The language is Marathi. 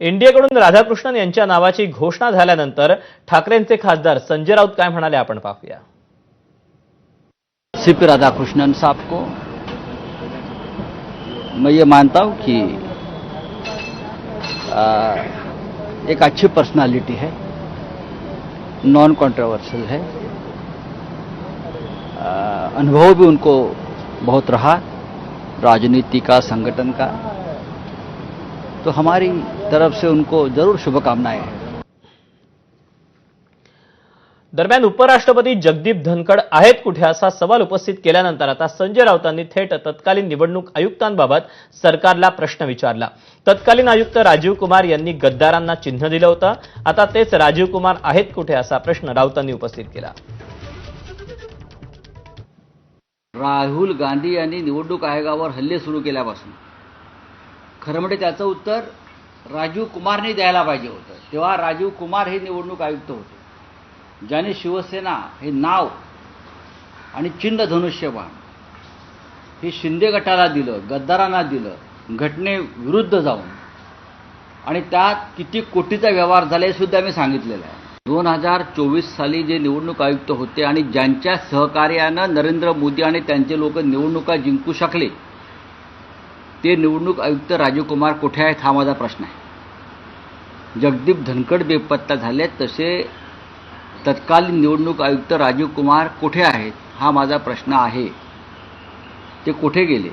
एनडीएकडून राधाकृष्णन यांच्या नावाची घोषणा झाल्यानंतर ठाकरेंचे खासदार संजय राऊत काय म्हणाले आपण पाहूया. सीपी राधाकृष्णन साहब को मैं ये मानता हूँ कि आ, एक अच्छी पर्सनालिटी है नॉन कंट्रोवर्शियल है आ, अनुभव भी उनको बहुत रहा राजनीति का संगठन का तो हमारी तरफ से उनको जरूर शुभकामनाएं हैं। दरम्यान उपराष्ट्रपती जगदीप धनखड आहेत कुठे असा सवाल उपस्थित केल्यानंतर आता संजय राऊतांनी थेट तत्कालीन निवडणूक आयुक्तांबाबत सरकारला प्रश्न विचारला. तत्कालीन आयुक्त राजीव कुमार यांनी गद्दारांना चिन्ह दिलं होतं. आता तेच राजीव कुमार आहेत कुठे असा प्रश्न राऊतांनी उपस्थित केला. राहुल गांधी यांनी निवडणूक आयोगावर हल्ले सुरू केल्यापासून. खरं म्हणजे त्याचं उत्तर राजीव कुमारने द्यायला पाहिजे होतं. तेव्हा राजीव कुमार हे निवडणूक आयुक्त होते. ज्याने शिवसेना हे नाव आणि चिन्ह धनुष्यबाण हे शिंदे गटाला दिलं गद्दारांना दिलं घटनेविरुद्ध जाऊन. आणि त्यात किती कोटीचा व्यवहार झाला हे सुद्धा मी सांगितलेलं आहे. दोन हजार चोवीस साली जे निवडणूक आयुक्त होते आणि ज्यांच्या सहकार्यानं नरेंद्र मोदी आणि त्यांचे लोक निवडणुका जिंकू शकले ते निवडणूक आयुक्त राजीव कुमार कुठे आहेत हा माझा प्रश्न आहे. जगदीप धनखड बेपत्ता झाले तसे तत्कालीन निवडणूक आयुक्त राजीव कुमार कुठे आहेत हा माझा प्रश्न आहे. ते कुठे गेले?